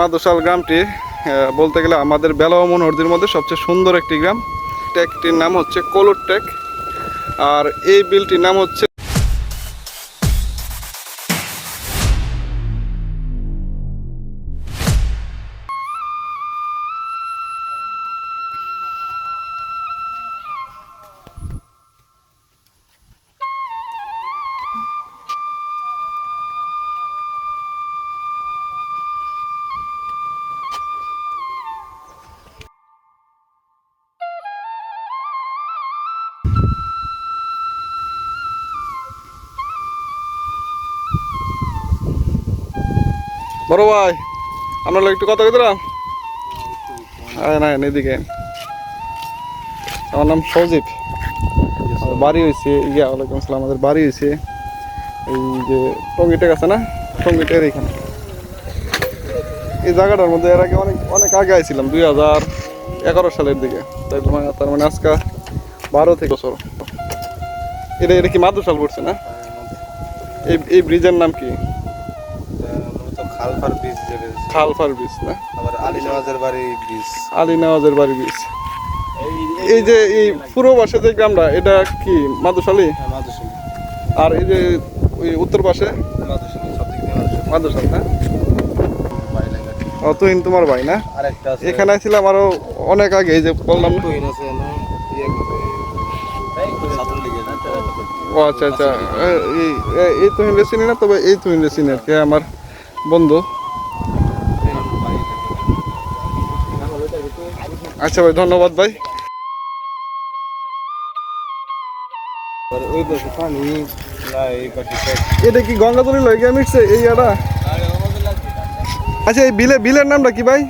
মাদোশাল গ্রামটি বলতে গেলে আমাদের বেলাও মনোহরদির মধ্যে সবচেয়ে সুন্দর একটি গ্রাম। ট্যাকটির নাম হচ্ছে কলুর ট্যাক আর এই বিলটির নাম হচ্ছে বড় ভাই, আপনার একটু কথা কইতাম আরে না এদিকে। আমার নাম সজীব। বাড়ি হয়েছে ইয়া, ওয়ালাইকুম আসসালাম, আমাদের বাড়ি হয়েছে এই যে টঙ্গিটেক আছে না? টঙ্গিটের এখানে এই জায়গাটার মধ্যে এর আগে অনেক অনেক আগে আইছিলাম, দুই হাজার এগারো সালের দিকে। তাই মানে তার মানে আজকে বারো থেকে বছর এটা এটা কি মাদুসাল পড়ছে না? এই এই ব্রিজের নাম কি? খালফার বীজ খালফার ব্রিজ না? আবার আলী নওয়াজের বাড়ি বীজ আলী নওয়াজের বাড়ি ব্রিজ। এই যে এই পুরো পাশে যে গ্রামটা এটা কি মাদুশালী? মাদুসুল আর এই যে ওই উত্তর পাশে? মাদুশাল না? ও তুহিন তোমার ভাই না? এখানে ছিলাম আরও অনেক আগে এই যে বললাম ও আচ্ছা আচ্ছা। এই তুহিন রেসিনি না? তবে এই তুহিন রেসিনি আর কি আমার। বন্ধু। আচ্ছা ভাই ধন্যবাদ ভাই। এটা কি গঙ্গাতলি লয়ে গিয়ে মিটছে এই এটা আচ্ছা এই বিলে বিলের নামটা কি ভাই?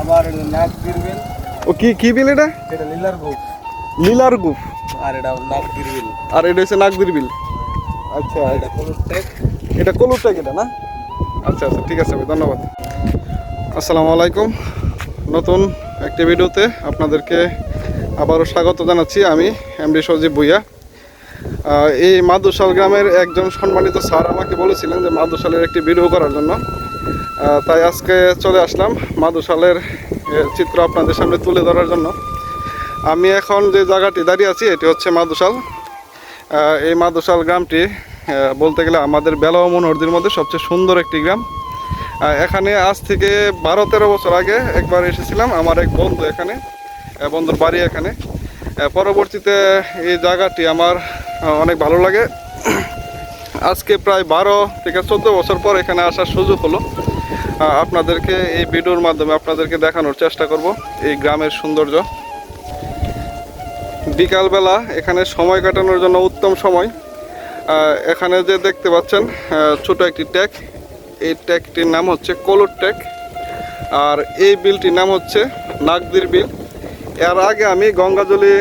আবার ও কি কি বিল এটা? এটা লীলার বুক লীলার গুপ আর এটা নাক বিরবিল আর এটা হচ্ছে নাগদির বিল। আচ্ছা। এটা কোন টেক এটা কলুরটাক এটা না? আচ্ছা আচ্ছা ঠিক আছে ভাই, ধন্যবাদ। আসসালামু আলাইকুম। নতুন একটি ভিডিওতে আপনাদেরকে আবারও স্বাগত জানাচ্ছি আমি এমডি সজীব ভুইয়া। এই মাদুশাল গ্রামের একজন সম্মানিত স্যার আমাকে বলেছিলেন যে মাদুশালের একটি ভিডিও করার জন্য। তাই আজকে চলে আসলাম মাদুশালের চিত্র আপনাদের সামনে তুলে ধরার জন্য। আমি এখন যে জায়গাটি দাঁড়িয়ে আছি, এটি হচ্ছে মাদুশাল এই মাদুশাল গ্রামটি বলতে গেলে আমাদের বেলাও মনোহরদির মধ্যে সবচেয়ে সুন্দর একটি গ্রাম। এখানে আজ থেকে বারো তেরো বছর আগে একবার এসেছিলাম আমার এক বন্ধু এখানে বন্ধুর বাড়ি এখানে। পরবর্তীতে এই জায়গাটি আমার অনেক ভালো লাগে। আজকে প্রায় বারো থেকে চোদ্দ বছর পর এখানে আসার সুযোগ হলো। আপনাদেরকে এই ভিডিওর মাধ্যমে আপনাদেরকে দেখানোর চেষ্টা করব এই গ্রামের সৌন্দর্য। বিকালবেলা এখানে সময় কাটানোর জন্য উত্তম সময়। এখানে যে দেখতে পাচ্ছেন ছোট একটি ট্যাক। এই ট্যাকটির নাম হচ্ছে কলুর ট্যাক। আর এই বিলটির নাম হচ্ছে নাগদির বিল। এর আগে আমি গঙ্গাজলি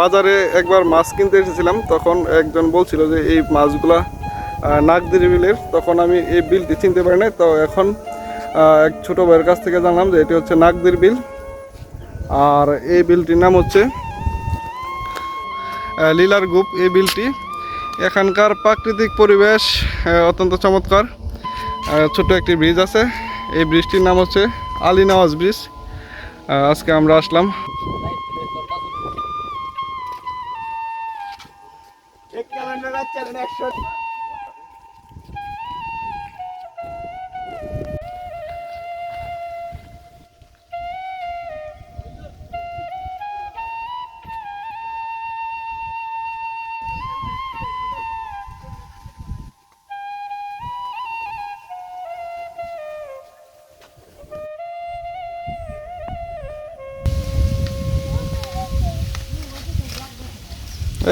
বাজারে একবার মাছ কিনতে এসেছিলাম। তখন একজন বলছিল যে, এই মাছগুলা নাগদির বিলের। তখন আমি এই বিলটি চিনতে পারি নাই। তো এখন এক ছোট ভাইয়ের কাছ থেকে জানলাম যে, এটি হচ্ছে নাগদির বিল। আর এই বিলটির নাম হচ্ছে লীলার গুপ। এই বিলটি এখানকার প্রাকৃতিক পরিবেশ অত্যন্ত চমৎকার। ছোট একটি ব্রিজ আছে। এই ব্রিজটির নাম হচ্ছে আলী নওয়াজ ব্রিজ। আজকে আমরা আসলাম।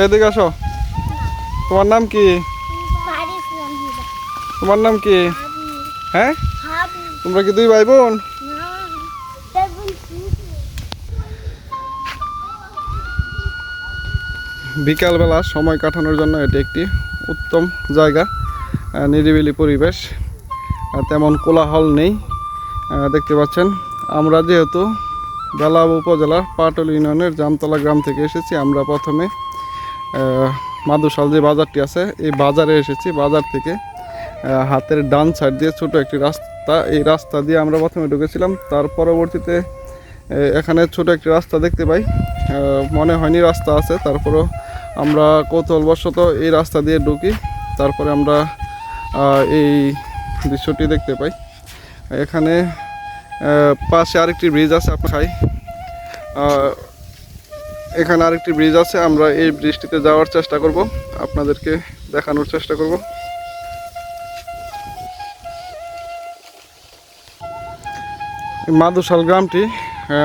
এদিকে আসো। তোমার নাম কি? তোমার নাম কি? হ্যাঁ? তোমরা কি দুই ভাই বোন বিকালবেলা সময় কাটানোর জন্য এটি একটি উত্তম জায়গা নিরিবিলি পরিবেশ তেমন কোলাহল নেই দেখতে পাচ্ছেন। আমরা যেহেতু বেলা উপজেলার পাটল ইউনিয়নের জামতলা গ্রাম থেকে এসেছি আমরা প্রথমে মাদুশাল যে বাজারটি আছে, এই বাজারে এসেছি। বাজার থেকে হাতের ডান সাইড দিয়ে ছোট একটি রাস্তা। এই রাস্তা দিয়ে আমরা প্রথমে ঢুকেছিলাম। তার পরবর্তীতে এখানে ছোট একটি রাস্তা দেখতে পাই। মনে হয়নি রাস্তা আছে। তারপরও আমরা কৌতূহলবশত এই রাস্তা দিয়ে ঢুকি। তারপরে আমরা এই দৃশ্যটি দেখতে পাই। এখানে পাশে আরেকটি ব্রিজ আছে আপনার এখানে আরেকটি ব্রিজ আছে, আমরা এই ব্রিজটিতে যাওয়ার চেষ্টা করব, আপনাদেরকে দেখানোর চেষ্টা করব। মাদুশাল গ্রামটি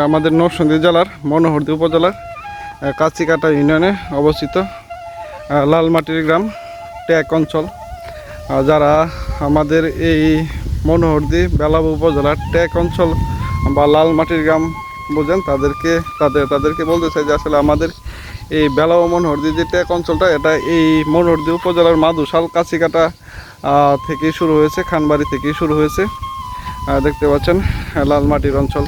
আমাদের নরসিংদী জেলার মনোহরদী উপজেলার কাচিকাটা ইউনিয়নে অবস্থিত লালমাটির গ্রাম, ট্যাক অঞ্চল। যারা আমাদের এই মনোহরদী বেলাব উপজেলার ট্যাক অঞ্চল বা লালমাটির গ্রাম বোঝেন, তাদেরকে, তাদের, তাদেরকে বলতে চাই যে আসলে আমাদের এই বেলা ও মনোহরদি যে ট্যাক অঞ্চলটা, এটা এই মনোহরদি উপজেলার মাদুশাল কাছিকাটা থেকেই শুরু হয়েছে, খানবাড়ি থেকেই শুরু হয়েছে। দেখতে পাচ্ছেন লাল মাটির অঞ্চল।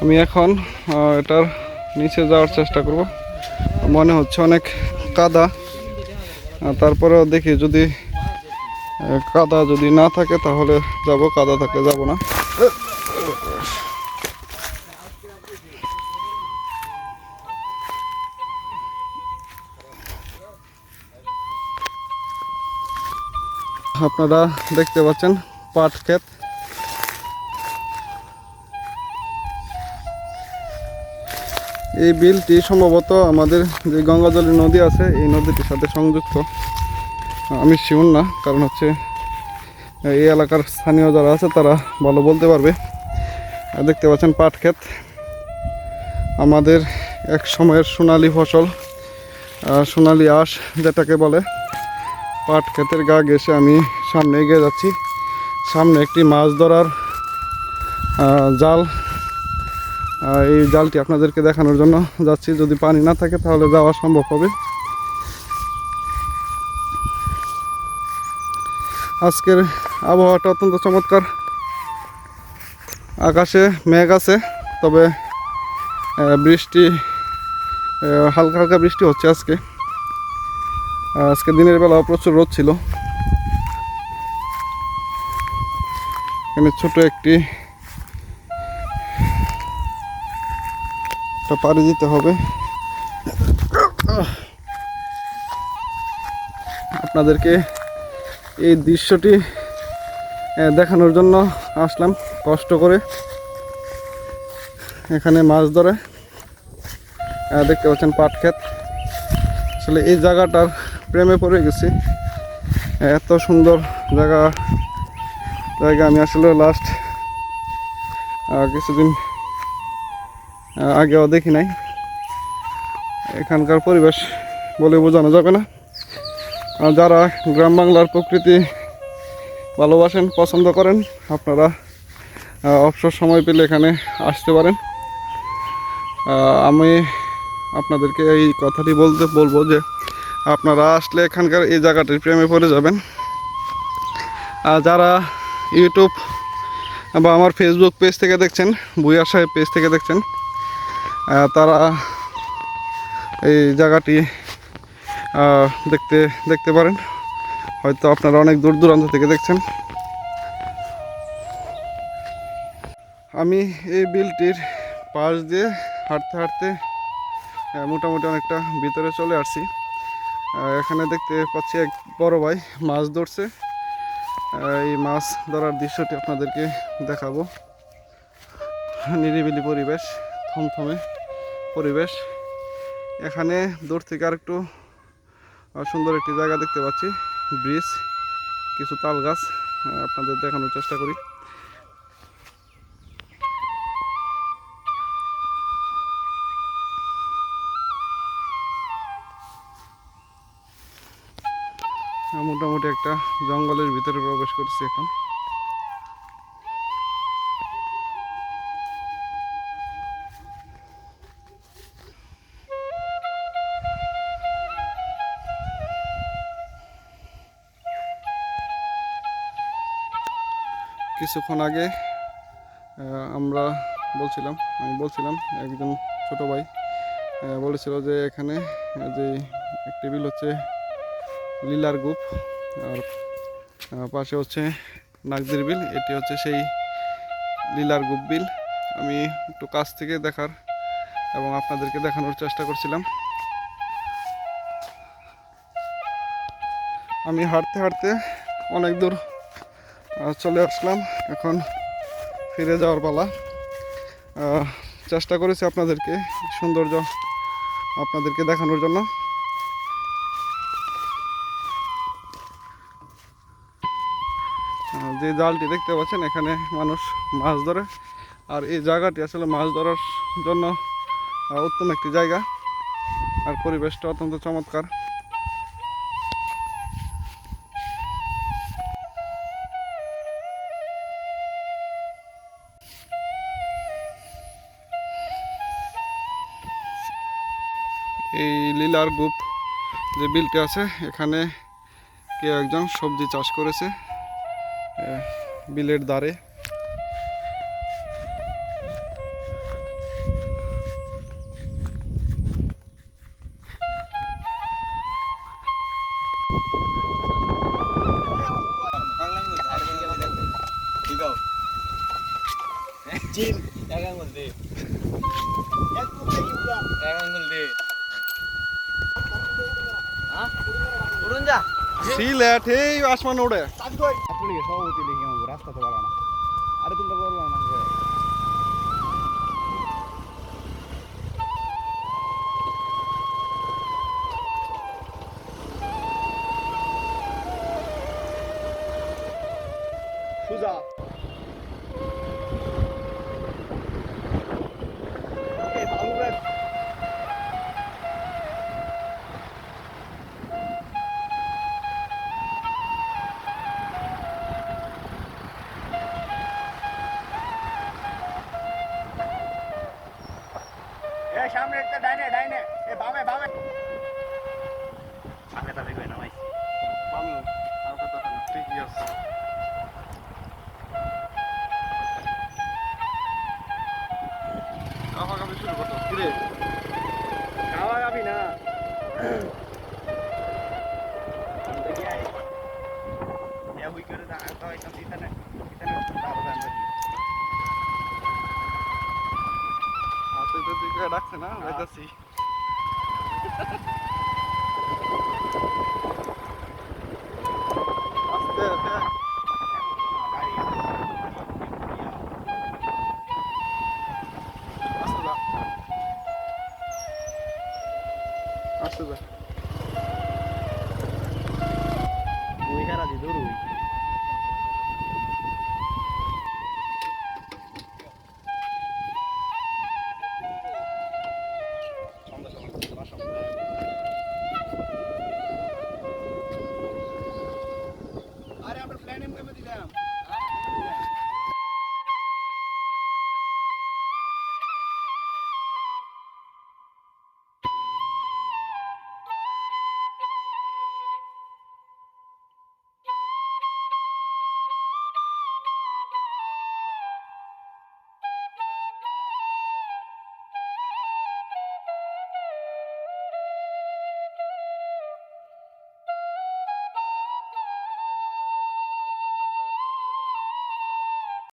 আমি এখন এটার নিচে যাওয়ার চেষ্টা করব। মনে হচ্ছে অনেক কাদা। তারপরেও দেখি যদি কাদা যদি না থাকে তাহলে যাব, কাদা থাকলে যাব না। আপনারা দেখতে পাচ্ছেন পাট ক্ষেত। এই বিলটি সম্ভবত আমাদের যে গঙ্গাজলী নদী আছে, এই নদীটির সাথে সংযুক্ত। আমি শিউন না, কারণ হচ্ছে এই এলাকার স্থানীয় যারা আছে, তারা ভালো বলতে পারবে। দেখতে পাচ্ছেন পাট ক্ষেত। আমাদের এক সময়ের সোনালি ফসল সোনালি আঁশ যেটাকে বলে, পাট ক্ষেতের গা ঘেসে আমি সামনে এগিয়ে যাচ্ছি। সামনে একটি মাছ ধরার জাল এই জালটি আপনাদেরকে দেখানোর জন্য যাচ্ছি। যদি পানি না থাকে, তাহলে যাওয়া সম্ভব হবে। আজকের আবহাওয়াটা অত্যন্ত চমৎকার। আকাশে মেঘ আছে, তবে বৃষ্টি হালকা হালকা বৃষ্টি হচ্ছে আজকে। আজকে দিনের বেলা প্রচুর রোদ ছিল। এখানে ছোট একটি একটা পাড়ি দিতে হবে। আপনাদেরকে এই দৃশ্যটি দেখানোর জন্য আসলাম, কষ্ট করে। এখানে মাছ ধরে। দেখতে পাচ্ছেন পাট ক্ষেত। আসলে এই জায়গাটার প্রেমে পড়ে গেছি। এত সুন্দর জায়গা জায়গা আমি আসলে লাস্ট কিছুদিন আগেও দেখি নাই। এখানকার পরিবেশ বলে বোঝানো যাবে না। আর যারা গ্রাম বাংলার প্রকৃতি ভালোবাসেন, পছন্দ করেন, আপনারা অবসর সময় পেলে এখানে আসতে পারেন। আমি আপনাদেরকে এই কথাটি বলতে, বলব যে আপনারা আসলে এখানকার এই জায়গাটির প্রেমে পড়ে যাবেন। আর যারা ইউটিউব বা আমার ফেসবুক পেজ থেকে দেখছেন বুয়া সাহেব পেজ থেকে দেখছেন তারা এই জায়গাটি দেখতে দেখতে পারেন। হয়তো আপনারা অনেক দূর দূরান্ত থেকে দেখছেন। আমি এই বিলটির পাশ দিয়ে হাঁটতে হাঁটতে মোটামুটি অনেকটা ভিতরে চলে আসছি। এখানে দেখতে পাচ্ছি এক বড় ভাই মাছ ধরছে। এই মাছ ধরার দৃশ্যটি আপনাদেরকে দেখাবো। নিরিবিলি পরিবেশ, থমথমে। পরিবেশ। এখানে দূর থেকে আরেকটু আহ, সুন্দর একটি জায়গা দেখতে পাচ্ছি। ব্রিজ কিছু তাল গাছ আপনাদের দেখানোর চেষ্টা করি। মোটামুটি একটা জঙ্গলের ভিতরে প্রবেশ করছি এখন। কিছুক্ষণ আগে আমরা বলছিলাম, আমি বলছিলাম, একজন ছোট ভাই বলেছিল যে এখানে যে একটি বিল হচ্ছে লীলার গুপ আর পাশে হচ্ছে নাগদির বিল, এটি হচ্ছে সেই লীলার গুপ বিল। আমি একটু কাছ থেকে দেখার এবং আপনাদেরকে দেখানোর চেষ্টা করছিলাম। আমি হাঁটতে হাঁটতে অনেক দূর চলে আসলাম। এখন ফিরে যাওয়ার পালা। চেষ্টা করেছি আপনাদেরকে সৌন্দর্য আপনাদেরকে দেখানোর জন্য। যে জালটি দেখতে পাচ্ছেন, এখানে মানুষ মাছ ধরে। আর এই জায়গাটি আসলে মাছ ধরার জন্য উত্তম একটি জায়গা। আর পরিবেশটা অত্যন্ত চমৎকার। এই লীলার গুপ যে বিলটি আছে এখানে কেউ একজন সবজি চাষ করেছে বিলের ধারে যা সিলেট এই আসমান ওড়ে আপনি সভাপতি লিখে আমাকে রাস্তা তো ভালো না আরে তুমি তো বললাম ডাকছে না আস্তে যা আস্তে। যা মুই হেরা দি দূর